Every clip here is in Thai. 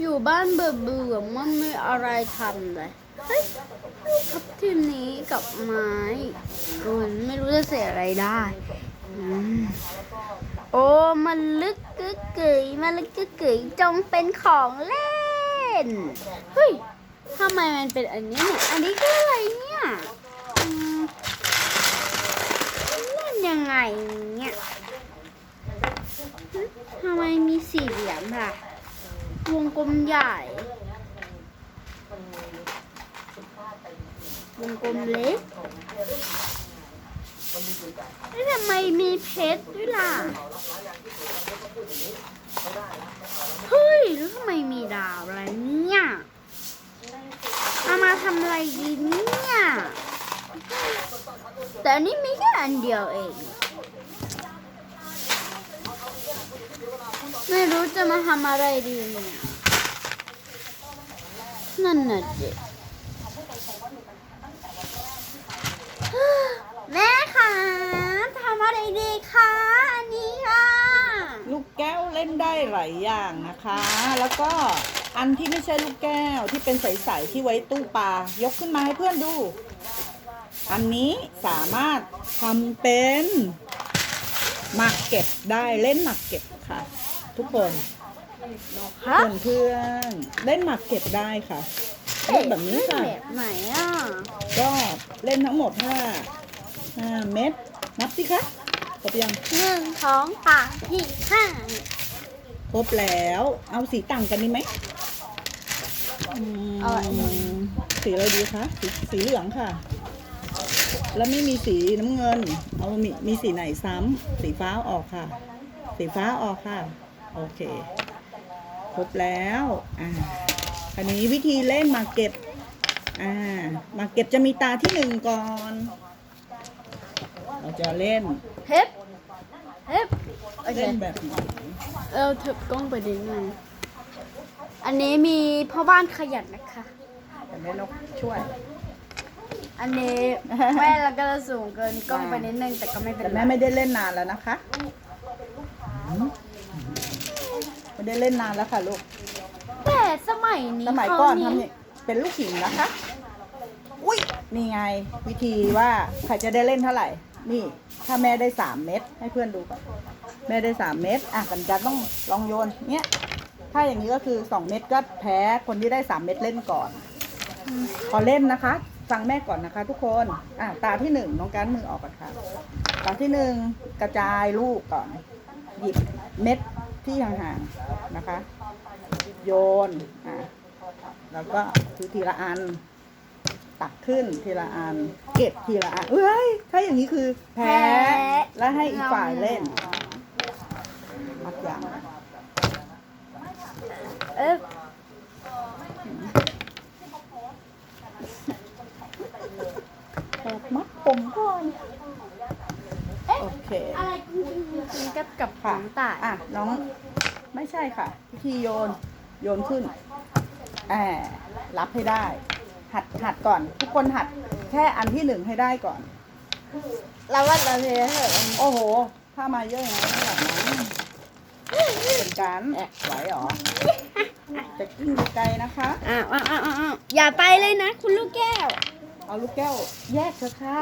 อยู่บ้านเบื่อเบื่อมันไม่อะไรทำเลยเฮ้ยกทับทิมนี้กับไม้มันไม่รู้จะเสียอะไรได้อโอ้มันลึกกึกกึ๋ยมันลึกกึกกึ๋ยจงเป็นของเล่นเฮ้ยทำไมมันเป็นอันนี้เนี่ยอันนี้ก็ออะไรเนี่ยเล่นยังไงเนี่ยหึทำไมมีสี่เหลี่ยมล่ะ วงกล มใหญ่ วงกลมเล็กแล้วทำไมมีเพชรด้วยล่ะ เฮ้ย แล้วทำไมมีดาวอะไรเนี่ยเอามาทำอะไรดีเนี่ย แต่อันนี้มีแค่อันเดียวเอง ไม่รู้จะมาทำอะไรดีเนี่ย นั่นน่ะเด็กแม่คะทำอะไรดีคะอันนี้ค่ะ ลูกแก้วเล่นได้หลายอย่างนะคะ แล้วก็อันที่ไม่ใช่ลูกแก้วที่เป็นใสๆที่ไว้ตู้ปลายกขึ้นมาให้เพื่อนดู อันนี้สามารถทำเป็นหมากเก็บได้เล่นหมากเก็บค่ะ ทุกคน ฮะเพื่อนเพื่อนๆเล่นหมากเก็บได้ค่ะเล่นแบบนี้ค่ะเล่แบบไหนอะก็เล่นทั้งหมดห้าห้าเม็ดนับสิคะครบยังหนึ่งสองสามสี่ห้าครบแล้ว เอาสีต่างกันดีไหมอืมเอาอันนี้สีอะไรดีคะสีสีเหลืองค่ะ แล้วไม่มีสีน้ำเงิน เอามีมีสีไหนซ้ำสีฟ้าออกค่ะ สีฟ้าออกค่ะ โอเค ครบแล้ว อ่าอันนี้วิธีเล่นหมากเก็บ อ่าหมากเก็บจะมีตาที่หนึ่งก่อน เราจะเล่น เฮ็บเฮ็บโอเคเล่นแบบไหนเออถือกล้องไปดิหน่อยอันนี้มีพ่อบ้านขยันนะคะ แต่แม่นกช่วย อันนี้ แม่เราก็จะสูงเกินกล้องไปนิดนึงแต่ก็ไม่เป็นแต่ไร แม่ไม่ได้เล่นนานแล้วนะคะ ไม่ได้เล่นนานแล้วค่ะลูก แต่สมัยนี้สมัยก่อนเขาทำเนี่ยเป็นลูกหินนะคะ อุ้ยนี่ไงวิธีว่าใครจะได้เล่นเท่าไหร่ นี่ ถ้าแม่ได้สามเม็ดให้เพื่อนดูก่อนแม่ได้สามเม็ดอะกันจะต้องลองโยนเนี้ยถ้าอย่างนี้ก็คือสองเม็ดก็แพ้คนที่ได้สามเม็ดเล่นก่อนพอเล่นนะคะ ฟังแม่ก่อนนะคะ ทุกคน อะตาที่หนึ่งน้องการมือออกก่อนค่ะ ตาที่หนึ่งกระจายลูกก่อน หยิบเม็ด ที่ห่างๆนะคะ โยนอะแล้วก็คือทีละอัน ตักขึ้นทีละอัน เก็บทีละอันเอ้ยถ้าอย่างนี้คือแพ้แล้วให้อีกฝ่ายเล่นมัดอย่างเอ๊ะแตกมัดผมก่อนโอเคอะไร กินกับกับขค่ะองตายอะน้องไม่ใช่ค่ะพิธีโยนโยนขึ้นแอบรับให้ได้ หัดหัดก่อน ทุกคนหัดแค่อันที่หนึ่งให้ได้ก่อน เราว่าเราเทเถอะโอ้โห ถ้ามาเยอะอย่างนั้นแบบนั้นเป็นการไหวเหรอจะกิ้งไปไกลนะคะ อ้าวอ้าวอ้าวอ้าวอย่าไปเลยนะ คุณลูกแก้ว เอาลูกแก้ว แยกเถอะค่ะ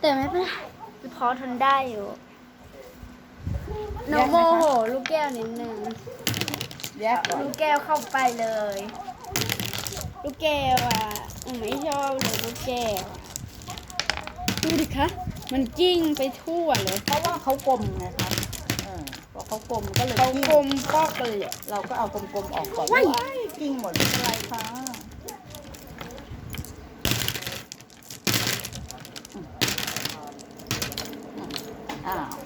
แต่ไม่เป็นไรพอทนได้อยู่ หนูโมโหลูกแก้วนิดนึงแยกก่อนลูกแก้วเข้าไปเลย ลูกแก้วอะอืมไม่ชอบเลยลูกแก้วอะดูดิคะ มันจิ้งไปทั่วเลย เพราะว่าเขากลมไงคะเออพอเขากลมก็เลยเขากิ้งกลมปอกเลยอะ เราก็เอากลมๆออกก่อนว้ายว้ายกิ้งหมดไม่เป็นไรค่ะอ้าวค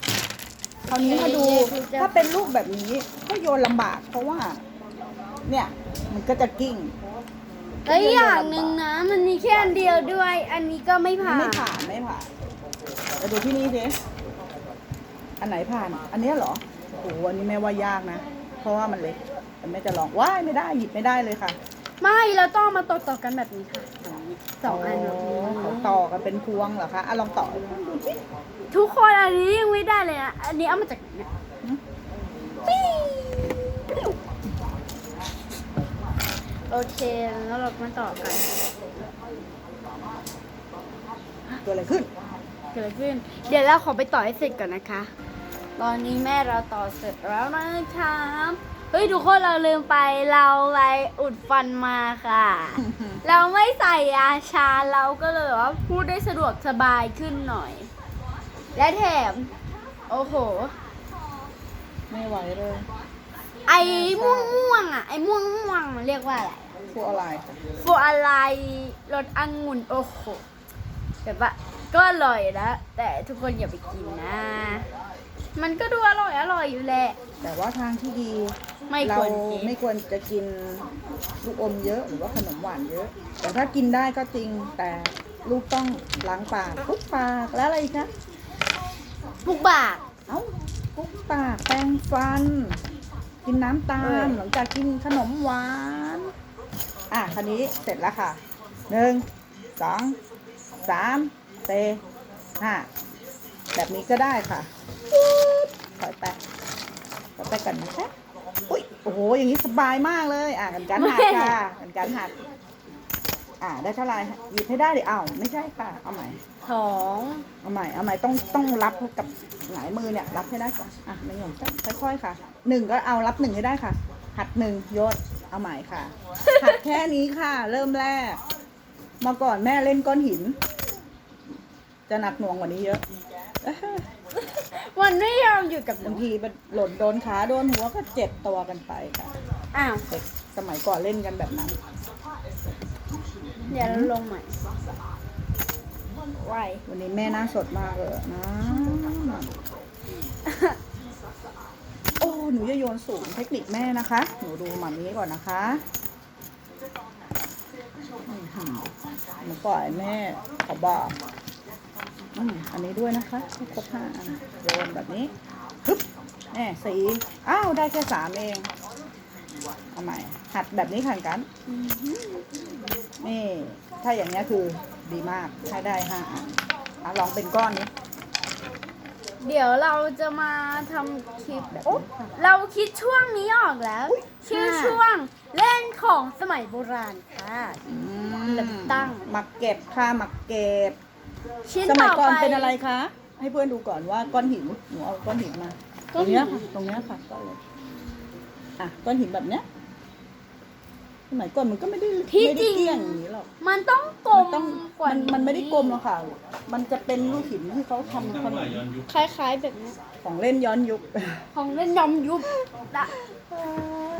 ราวนี้มาดูถ้าเป็นลูกแบบนี้ก็โยนลำบาก เพราะว่า เนี่ย มันก็จะกิ้งเอ้ยอย่างหนึ่งนะ มันมีแค่อันเดียวด้วย อันนี้ก็ไม่ผ่านไม่ผ่านไม่ผ่านไปดูที่นี่สิอันไหนผ่าน อันเนี้ยเหรอโอ้โหอันนี้แม่ว่ายากนะ เพราะว่ามันเล็กแต่แม่จะลองว้ายไม่ได้หยิบไม่ได้เลยค่ะ ไม่เราต้องเอามาต่อต่อๆกันแบบนี้ค่ะอย่างนี้ สองอันแบบนี้เขาต่อกันเป็นพวงเหรอคะอะลองต่อดูสิทุกคนอันนี้ยังไม่ได้เลยนะอันนี้เอามาจากไหนเนี่ยหืมปิ้วเคแล้วเรามาต่อกันเกิดอะไรขึ้น เกิดขึ้น เดี๋ยวเราขอไปต่อให้เสร็จก่อนนะคะ ตอนนี้แม่เราต่อเสร็จแล้วนะครับ เฮ้ยทุกคนเราลืมไปเราไปอุดฟันมาค่ะ เราไม่ใส่ยาชาเราก็เลยแบบว่าพูดได้สะดวกสบายขึ้นหน่อย และแถม โอ้โห ไม่ไหวเลยไอ้ม่วงม่วงๆอะไอ้ม่วงม่วงๆมันเรียกว่าอะไรพวกอะไรฟูอะไรรสองุ่นโอ้โหแบบว่าก็อร่อยนะแต่ทุกคนอย่าไปกินนะ มันก็ดูอร่อยอร่อยอยู่แหละ แต่ว่าทางที่ดี ไม่เราควรกิน ไม่ควรจะกินลูกอมเยอะหรือว่าขนมหวานเยอะ แต่ถ้ากินได้ก็จริงแต่ลูกต้องล้างปากปุ๊บปากแล้วอะไรอีกนะปุกบาก เอ้าปุ๊บปากแปรงฟัน กินน้ำตาเอลอ หลังจากกินขนมหวาน อะคันนี้เสร็จแล้วค่ะหนึ่งสองสามสี่ห้าแบบนี้ก็ได้ค่ะถอยไปถอยไปกันนะคะ อุ้ยโอ้โหอย่างนี้สบายมากเลย อะกันกันหักค่ะกันกันหักอะได้เท่าไหร่หยิบให้ได้ดิเอ้าไม่ใช่ค่ะ เอาใหม่สองเอาใหม่เอาใหม่ต้องต้องรับกับหงายมือเนี่ย รับให้ได้ก่อนอะไม่ยอมค่อยๆค่ะหนึ่งก็เอารับหนึ่งให้ได้ค่ะ หัดหนึ่งโยนเอาใหม่ค่ะ หัดแค่นี้ค่ะ เริ่มแรกเมาก่อนแม่เล่นก้อนหิน จะหนักหน่วงกว่านี้เยอะ มันไม่ยอมอยู่กับหนูบางทีมันหล่นโดนขาโดนหัวก็เจ็บตัวกันไปค่ะอ้าว เด็กสมัยก่อนเล่นกันแบบนั้น เดี๋ยวเราลงใหม่ไววันนี้แม่หน้าสดมากเลยนะโอ้หนูจะโยนสูงเทคนิคแม่นะคะ หนูดูหมานี้ก่อนนะคะอื้อหือหนูปล่อยแม่ขอบอก อืมอันนี้ด้วยนะคะให้ครบห้าอันโยนแบบนี้ฮึบแน่สีอ้าวได้แค่สามเองเอาใหม่หัดแบบนี้ขันกันนี่ถ้าอย่างเนี้ยคือดีมากให้ได้ห้าอันอะลองเป็นก้อนนี้เดี๋ยวเราจะมาทำคลิปแบบโอ้นี้ค่ะ เราคิดช่วงนี้ออกแล้วอุ๊ยชื่อค่ะช่วงเล่นของสมัยโบราณค่ะอืมเริ่มตั้ง หมักเก็บค่ะหมักเก็บ ชิ้นสมัต่ยอก่อนไปเป็นอะไรคะ ให้เพื่อนดูก่อนว่าก้อนหินหนูเอาก้อนหินมาตก้รอนงหินเนี้ยค่ะ ตรงเนี้ยค่ะก้อนเลยอะก้อนหินแบบเนี้ยสมัยก่อนมันก็ไม่ได้ที่ไม่จได้ริงเกลี้ยงอย่างนี้หรอกมันต้องกลมัมนต้องกว่ามันมันไม่ได้กลมหรอกค่ะ มันจะเป็นลูกหินที่เขาทำขนมคล้ายๆแบบนี้ของเล่นย้อนยุค ของเล่นยอมยุบนะ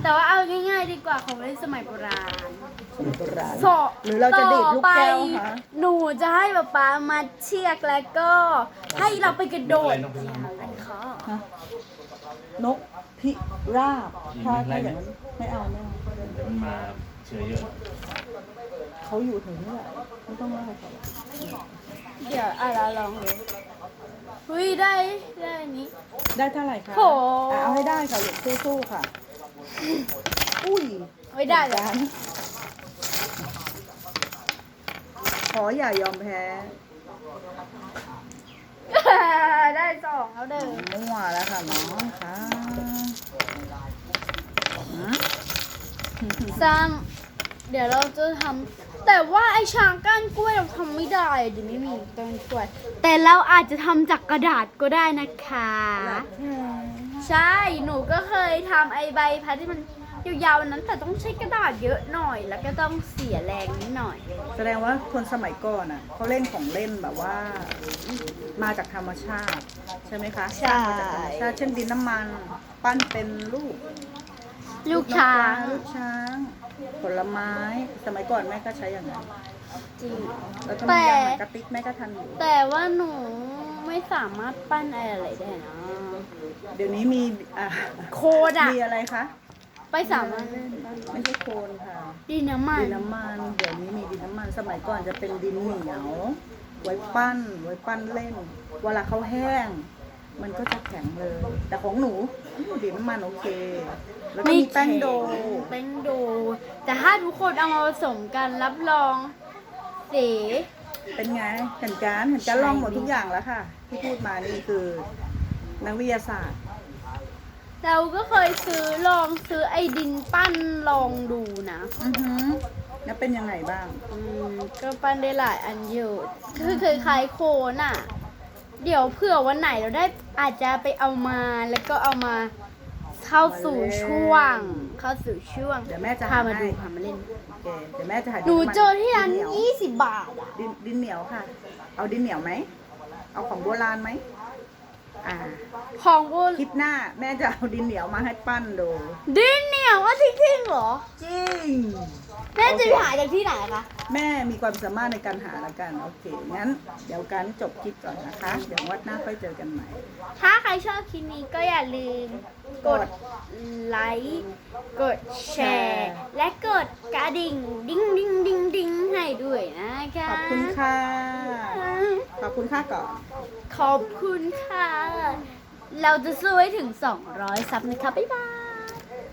แต่ว่าเอาง่ายๆดีกว่าของเล่นสมัยโบราณส มัยโบราณต่อหรือเราจะดีดลูกแก้วต่อไปคะหนูจะให้ป๊าป๊ามาเชือกแล้วก็ให้เราไปกระโดดอันเขาฮะนกพิราบถ้าถ้าอย่างนั้นไม่เอาไม่เอาเดี๋ยวมันมาเชื้อเยอะ เขาอยู่ถึงนี่แหละไม่ต้องเล่าเขาหรอกเดี๋ยวอะเราลองดูเฮ้ยได้ได้อันนี้ ได้เท่าไหร่คะโห อะเอาให้ได้ค่ะอย่าสู้ๆค่ะ อุ้ย ไม่ได้เลยกัน ขออย่ายอมแพ้ ได้สองแล้วเด้อมั่วแล้วค่ะน้องค่ะฮะซ้ำเดี๋ยวเราจะทำแต่ว่าไอช้างก้านกล้วยเราทำไม่ได้เดี๋ยวไม่มีต้นกล้วย แต่เราอาจจะทำจากกระดาษก็ได้นะคะ ใช่หนูก็เคยทำไอใบพัดที่มัน ยาวๆอันนั้นแต่ต้องใช้กระดาษเยอะหน่อย แล้วก็ต้องเสียแรงนิดหน่อย แสดงว่าคนสมัยก่อนอะเขาเล่นของเล่นแบบว่า มาจากธรรมชาติ ใช่ไหมคะใช่สร้างมาจากธรรมชาติเช่นดินน้ำมัน ปั้นเป็นลูกลูกช้างลูกช้าง ผลไม้ สมัยก่อนแม่ก็ใช้อย่างนั้นจริง แล้วก็แต่มียางหนังกระติกแม่ก็ทันอยู่ แต่ว่าหนูไม่สามารถปั้นอะไรได้นะ เดี๋ยวนี้มีอะโคดอะมีอะไรคะ ไปสามารถเล่นได้ไม่ใช่โคลนค่ะดินน้ำมัน ดินน้ำมัน เดี๋ยวนี้มีดินน้ำมัน สมัยก่อนจะเป็นดินเหนียว ไว้ปั้น ไว้ปั้นเล่น เวลาเขาแห้ง มันก็จะแข็งเลย แต่ของหนูดินน้ำมันโอเค แล้วก็มีแป้งโด แป้งโด แต่ถ้าทุกคนเอามาผสมกันรับรองเสีเป็นไงเห็นการเห็นการลองหมดทุกอย่างแล้วค่ะ ที่พูดมานี่คือนักวิทยาศาสตร์ เราก็เคยซื้อลองซื้อไอ้ดินปั้นลองดูนะ อือหือแล้วเป็นยังไงบ้าง อืมก็ปั้นได้หลายอันอยู่คือเคยคล้ายๆโคนอะ เดี๋ยวเผื่อวันไหนเราได้อาจจะไปเอามาแล้วก็เอามาเข้าสู่ช่วง เข้าสู่ช่วงเดี๋ยวแม่จะพาหามาให้ ดูพามาเล่น โอเคเดี๋ยวแม่จะหาหนูดิำมัเจอที่ร้านดิเหนียว20 บาทอะ ดินดินเหนียวค่ะ เอาดินเหนียวไหม เอาของโบราณไหม อ่าของโบคลิปหน้าแม่จะเอาดินเหนียวมาให้ปั้นดู ดินเหนียวว่าจริงๆเหรอ จริง แม่จะไปหาจากที่ไหนคะ แม่มีความสามารถในการหาละกัน โอเค งั้น เดี๋ยวการจบคลิปก่อนนะคะ เดี๋ยววัดหน้าค่อยเจอกันใหม่ ถ้าใครชอบคลิปนี้ก็อย่าลืมกดไลค์กดแชร์ และกดกระดิ่ง ดิ้งดิ้งดิ้งดิ้งให้ด้วยนะคะขอบคุณค่ะ ขอบคุณค่ะก่อน ขอบคุณค่ะ เราจะสู้ให้ถึง 200 ซับนะคะ บ๊ายบาย